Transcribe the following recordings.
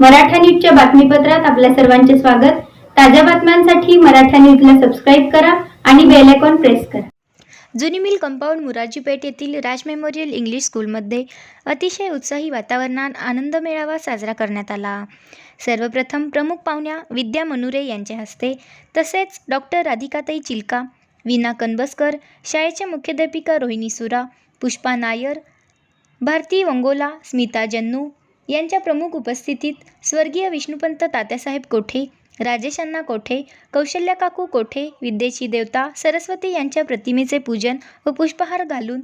मराठा न्यूजच्या बातमीपत्रात आपल्या सर्वांचे स्वागत. ताज्या बातम्यांसाठी मराठा न्यूजला सबस्क्राईब करा आणि बेल आयकॉन प्रेस करा. जुनी मिल कंपाऊंड मुरारजीपेठ येथील राज मेमोरियल इंग्लिश स्कूलमध्ये अतिशय उत्साही वातावरणात आनंद मेळावा साजरा करण्यात आला. सर्वप्रथम प्रमुख पाहुण्या विद्या मनुरे यांच्या हस्ते तसेच डॉक्टर राधिकाताई चिलका विना कनबसकर शाळेच्या मुख्याध्यापिका रोहिणी सुरा पुष्पा नायर भारती वंगोला स्मिता जन्नू यांच्या प्रमुख उपस्थितीत स्वर्गीय विष्णुपंत तात्यासाहेब कोठे राजेशांना कोठे कौशल्या काकू कोठे विद्येची देवता सरस्वती यांच्या प्रतिमेचे पूजन व पुष्पहार घालून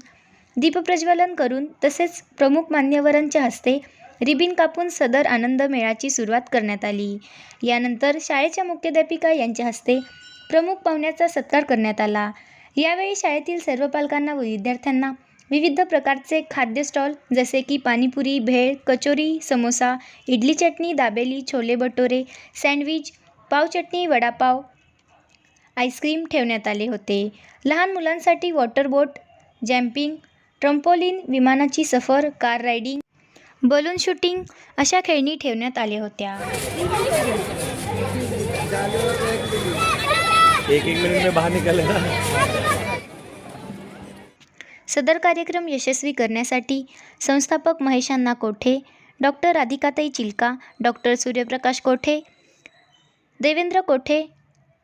दीपप्रज्वलन करून तसेच प्रमुख मान्यवरांच्या हस्ते रिबिन कापून सदर आनंद मेळाची सुरुवात करण्यात आली. यानंतर शाळेच्या मुख्याध्यापिका यांच्या हस्ते प्रमुख पाहुण्याचा सत्कार करण्यात आला. यावेळी शाळेतील सर्व पालकांना व विद्यार्थ्यांना विविध प्रकारचे खाद्य स्टॉल जसे की panipuri bhel kachori samosa idli chutney dabeli chole bhature sandwich pav chutney vada pav ice cream ठेवण्यात आले होते. लहान मुलांसाठी वॉटर बोट जॅम्पिंग ट्रम्पोलिन विमानाची सफर कार रायडिंग बलून शूटिंग अशा खेळणी ठेवण्यात आल्या होत्या. एक एक मिनिट में बाहर निकल ना. सदर कार्यक्रम यशस्वी करण्यासाठी संस्थापक महेशांना कोठे? डॉक्टर राधिकाताई चिलका डॉक्टर सूर्यप्रकाश कोठे? देवेंद्र कोठे?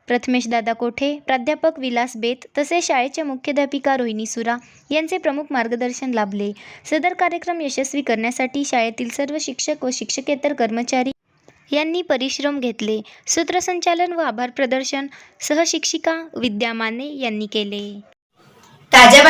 प्रथमेश दादा कोठे? प्राध्यापक विलास बेत तसेच शाळेच्या मुख्याध्यापिका रोहिणी सुरा यांचे प्रमुख मार्गदर्शन लाभले. सदर कार्यक्रम यशस्वी करण्यासाठी शाळेतील सर्व शिक्षक व शिक्षकेतर कर्मचारी यांनी परिश्रम घेतले. सूत्रसंचालन व आभार प्रदर्शन सहशिक्षिका विद्या माने यांनी केले.